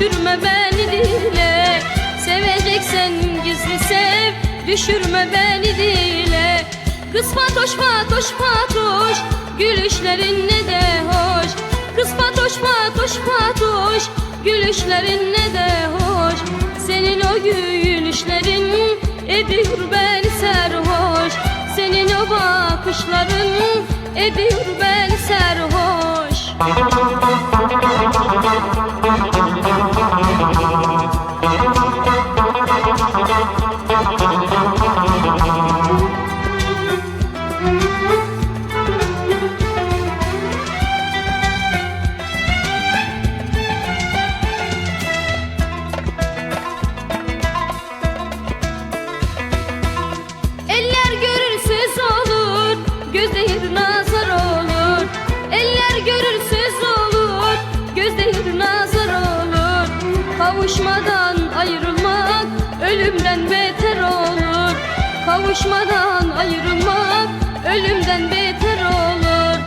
Düşürme beni dile. Seveceksen gizli sev. Düşürme beni dile. Kız fatoş fatoş fatoş Gülüşlerin ne de hoş. Kız fatoş fatoş fatoş Gülüşlerin ne de hoş. Senin o gülüşlerin Ediyor beni sarhoş Senin o bakışların Ediyor göz değil nazar olur. Eller görür söz olur, göz değil nazar olur. Kavuşmadan ayrılmak ölümden beter olur. Kavuşmadan ayrılmak ölümden beter olur.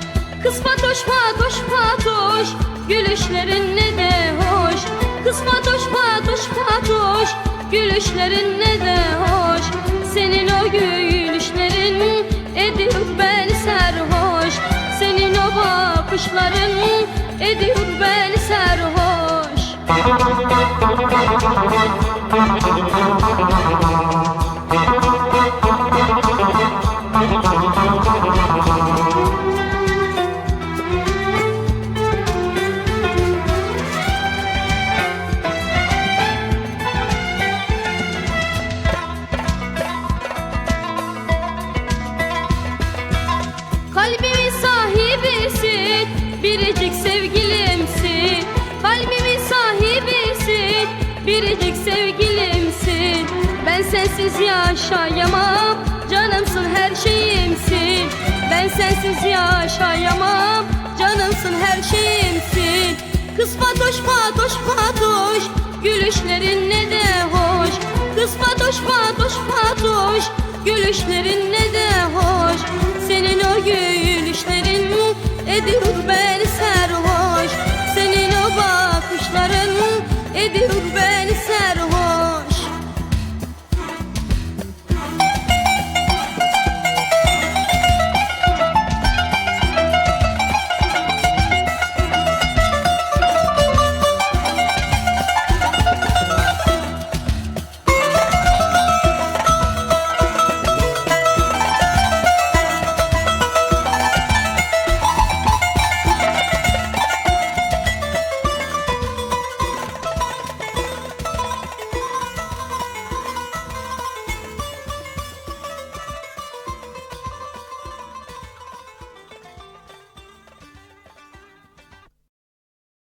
Kız Fatoş Fatoş Fatoş, gülüşlerin ne de hoş. Kız Fatoş Fatoş Fatoş, gülüşlerin ne de hoş. Senin o gülüşlerin bakışların ediyor beni serhoş Kalbimin biricik sevgilimsin. Ben sensiz yaşayamam, canımsın her şeyimsin. Ben sensiz yaşayamam, canımsın her şeyimsin. Kız Fatoş Fatoş Fatoş, gülüşlerin ne de hoş. Kız Fatoş Fatoş Fatoş, gülüşlerin ne de hoş. Senin o gülüşlerin ediyor beni